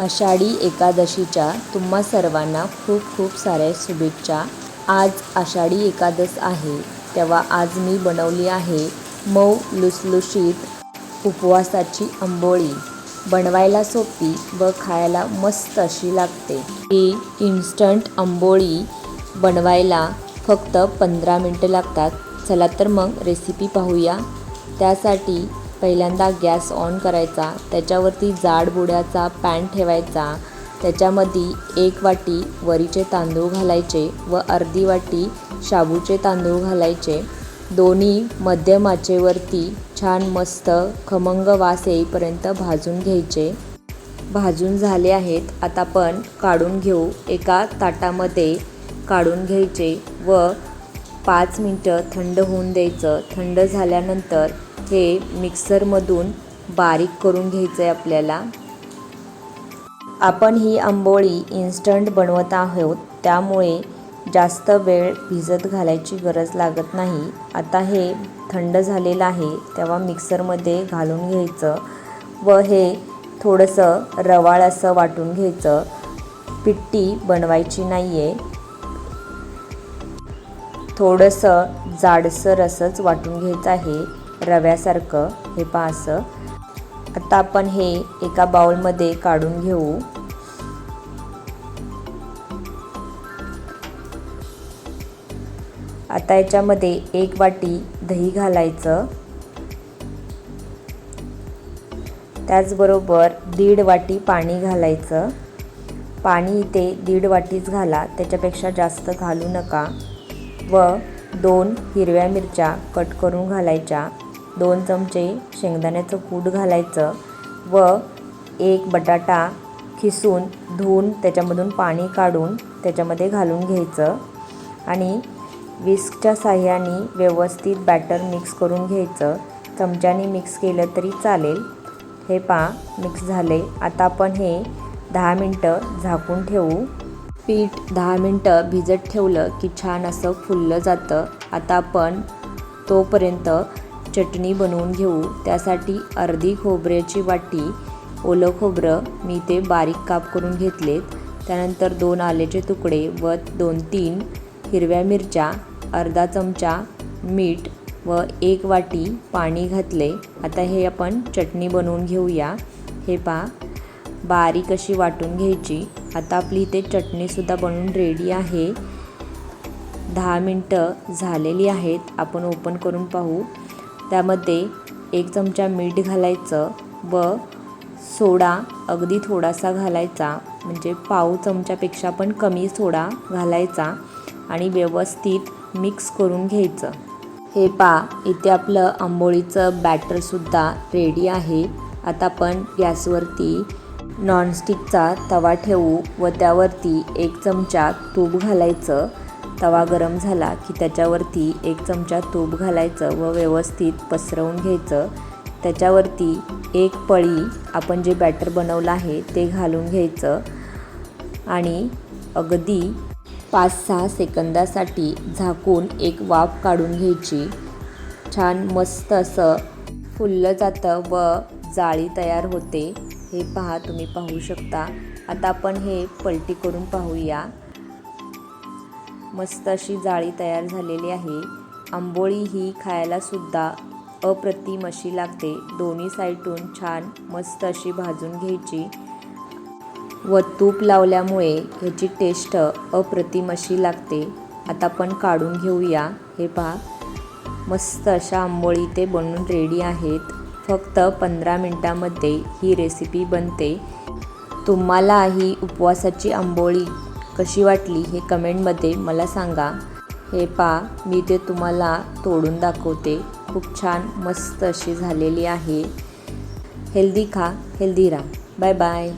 आषाढी एकादशीच्या तुम्हा सर्वांना खूप खूप साऱ्या शुभेच्छा. आज आषाढी एकादश आहे. तेव्हा आज मी बनवली आहे मऊ लुसलुशीत उपवासाची आंबोळी. बनवायला सोपी व खायला मस्त अशी लागते. ही इन्स्टंट आंबोळी बनवायला फक्त पंधरा मिनटं लागतात. चला तर मग रेसिपी पाहूया. त्यासाठी पहिल्यांदा गॅस ऑन करायचा त्याच्यावरती जाड बुड्याचा पॅन ठेवायचा त्याच्यामध्ये एक वाटी वरीचे तांदूळ घालायचे व अर्धी वाटी शाबूचे तांदूळ घालायचे. दोन्ही मध्यम आचेवरती छान मस्त खमंग वास येईपर्यंत भाजून घ्यायचे. भाजून झाले आहेत आता आपण काढून घेऊ. एका ताटामध्ये काढून घ्यायचे व पाच मिनटं थंड होऊन द्यायचं. थंड झाल्यानंतर हे मिक्सरमधून बारीक करून घ्यायचं आहे आपल्याला. आपण ही आंबोळी इन्स्टंट बनवत आहोत त्यामुळे जास्त वेळ भिजत घालायची गरज लागत नाही. आता हे थंड झालेलं आहे तेव्हा मिक्सरमध्ये घालून घ्यायचं व हे थोडंसं रवाळ असं वाटून घ्यायचं. पिट्टी बनवायची नाही आहे थोडंसं जाडसर असंच वाटून घ्यायचं आहे. रव्यासारखं हे पहा असं. आता आपण हे एका बाउलमध्ये काढून घेऊ. आता याच्यामध्ये एक वाटी दही घालायचं. त्याचबरोबर दीड वाटी पाणी घालायचं. पाणी इथे दीड वाटीच घाला त्याच्यापेक्षा जास्त घालू नका. व दोन हिरव्या मिरच्या कट करून घालायच्या. दोन चमचे शेंगदाण्याचं कूट घालायचं व एक बटाटा खिसून धुवून त्याच्यामधून पाणी काढून त्याच्यामध्ये घालून घ्यायचं. आणि विस्कच्या साह्याने व्यवस्थित बॅटर मिक्स करून घ्यायचं. चमच्याने मिक्स केलं तरी चालेल. हे पा मिक्स झाले. आता आपण हे दहा मिनटं झाकून ठेवू. पीठ दहा मिनटं भिजत ठेवलं की छान असं फुललं जातं. आता आपण तोपर्यंत चटणी बनवून घेऊ. त्यासाठी अर्धी खोबऱ्याची वाटी ओलं खोबरं मी ते बारीक काप करून घेतलेत. त्यानंतर दोन आल्याचे तुकडे व दोन तीन हिरव्या मिरच्या अर्धा चमचा मीठ व एक वाटी पाणी घातले. आता हे आपण चटणी बनवून घेऊया. हे पहा बारीक अशी वाटून घ्यायची. आता आपली इथे चटणीसुद्धा बनवून रेडी आहे. दहा मिनटं झालेली आहेत. आपण ओपन करून पाहू. त्यामध्ये एक चमचा मीठ घालायचं व सोडा अगदी थोडासा घालायचा. म्हणजे पाव चमच्यापेक्षा पण कमी सोडा घालायचा आणि व्यवस्थित मिक्स करून घ्यायचं. हे पा इथे आपलं आंबोळीचं बॅटरसुद्धा रेडी आहे. आता आपण गॅसवरती नॉनस्टिकचा तवा ठेवू व त्यावरती एक चमचा तूप घालायचं. तवा गरम झाला की त्याच्यावरती एक चमचा तूप घालायचं व व्यवस्थित पसरवून घ्यायचं. त्याच्यावरती एक पळी आपण जे बॅटर बनवलं आहे ते घालून घ्यायचं. आणि अगदी पाच सहा सेकंदासाठी झाकून एक वाफ काढून घ्यायची. छान मस्त असं फुललं जातं व जाळी तयार होते. हे पहा तुम्ही पाहू शकता. आता आपण हे पलटी करून पाहूया. मस्त अशी जाळी तयार झालेली आहे. आंबोळी ही खायलासुद्धा अप्रतिम अशी लागते. दोन्ही साईडून छान मस्त अशी भाजून घ्यायची. व तूप लावल्यामुळे ह्याची टेस्ट अप्रतिम अशी लागते. आता आपण काढून घेऊया. हे पहा. मस्त अशा आंबोळी ते बनवून रेडी आहेत. फक्त पंधरा मिनटामध्ये ही रेसिपी बनते. तुम्हाला ही उपवासाची आंबोळी कशी वाटली हे कमेंटमध्ये मला सांगा. हे पा मी ते तुम्हाला तोडून दाखवते. खूप छान मस्त अशी झालेली आहे. हेल्दी खा हेल्दी राहा. Bye bye.